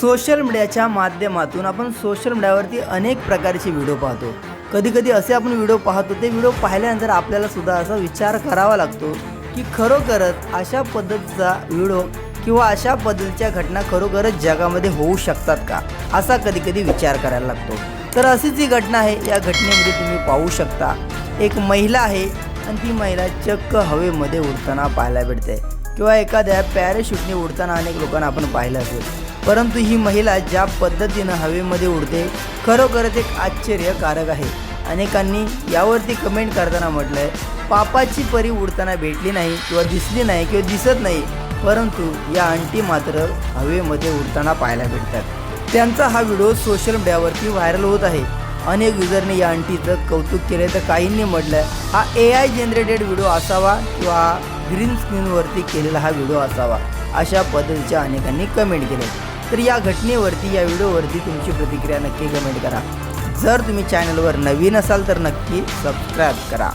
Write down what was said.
Social मीडियाच्या माध्यमातून आपण सोशल मीडियावरती अनेक प्रकारचे व्हिडिओ पाहतो. कधीकधी असे आपण व्हिडिओ पाहतो ते व्हिडिओ पाहिल्यानंतर आपल्याला सुद्धा असा विचार करावा लागतो की खरोखरच अशा पद्धतीचा व्हिडिओ किंवा अशा पद्धतीच्या घटना खरोखरच जगामध्ये होऊ शकतात का? असा कधीकधी विचार करायला लागतो. तर अशीच ही घटना आहे या घटनेमध्ये तुम्ही पाहू शकता. एक महिला आहे आणि ती महिला चक्क हवेमध्ये उडताना पाहायला भेटते. किंवा एखाद्या पॅरेशूटने उडताना अनेक लोकांना आपण पाहिलं असेल. परंतु ही महिला ज्या पद्धतीनं हवेमध्ये उडते खरोखरच एक आश्चर्यकारक आहे. अनेकांनी यावरती कमेंट करताना म्हटलं आहे पापाची परी उडताना भेटली नाही किंवा दिसली नाही किंवा दिसत नाही परंतु या आंटी मात्र हवेमध्ये उडताना पाहायला भेटतात. त्यांचा हा व्हिडिओ सोशल मीडियावरती व्हायरल होत आहे. अनेक युजरने या आंटीचं कौतुक केले तर काहींनी म्हटलं हा ए आय जनरेटेड व्हिडिओ असावा किंवा ग्रीन स्क्रीनवरती केलेला हा व्हिडिओ असावा अशा पद्धतीच्या अनेकांनी कमेंट केले तर या घटनेवरती या व्हिडिओवरती तुमची प्रतिक्रिया नक्की कमेंट करा. जर तुम्ही चॅनलवर नवीन असाल तर नक्की सबस्क्राईब करा.